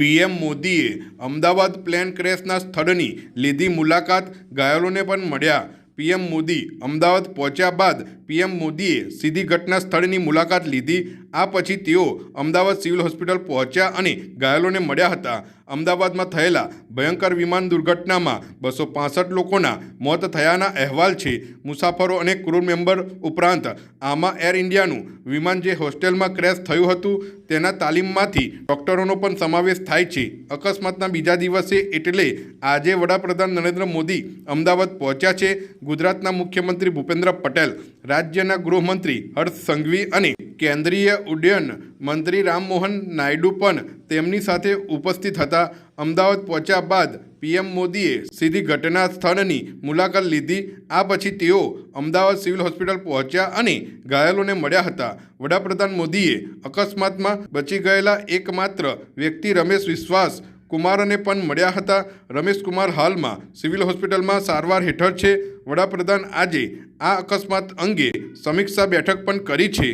PM મોદીએ Ahmedabad plane ક્રેશના સ્થળની લીધી મુલાકાત ઘાયલોને પણ મળ્યા. પીએમ મોદી અમદાવાદ પહોંચ્યા બાદ પીએમ મોદીએ સીધી ઘટના સ્થળની મુલાકાત લીધી. આ પછી તેઓ અમદાવાદ સિવિલ હોસ્પિટલ પહોંચ્યા અને ઘાયલોને મળ્યા હતા. અમદાવાદમાં થયેલા ભયંકર વિમાન દુર્ઘટનામાં બસો પાસઠ લોકોના મોત થયાના અહેવાલ છે. મુસાફરો અને ક્રૂ મેમ્બર ઉપરાંત આમાં એર ઇન્ડિયાનું વિમાન જે હોસ્ટેલમાં ક્રેશ થયું હતું, તેના તાલીમમાંથી ડૉક્ટરોનો પણ સમાવેશ થાય છે. અકસ્માતના બીજા દિવસે એટલે આજે વડાપ્રધાન નરેન્દ્ર મોદી અમદાવાદ પહોંચ્યા છે. ગુજરાતના મુખ્યમંત્રી ભૂપેન્દ્ર પટેલ રાજ્યના ગૃહમંત્રી હર્ષ સંઘવી અને કેન્દ્રીય ઉડ્ડયન મંત્રી રામમોહન નાયડુ પણ તેમની સાથે ઉપસ્થિત હતા. અમદાવાદ પહોંચ્યા બાદ પીએમ મોદીએ સીધી ઘટના સ્થળની મુલાકાત લીધી. આ પછી તેઓ અમદાવાદ સિવિલ હોસ્પિટલ પહોંચ્યા અને ઘાયલોને મળ્યા હતા. વડાપ્રધાન મોદીએ અકસ્માતમાં બચી ગયેલા એકમાત્ર વ્યક્તિ રમેશ વિશ્વાસ કુમારને પણ મળ્યા હતા. રમેશ કુમાર હાલમાં સિવિલ હોસ્પિટલમાં સારવાર હેઠળ છે. વડાપ્રધાન આજે આ અકસ્માત અંગે સમીક્ષા બેઠક પણ કરી છે.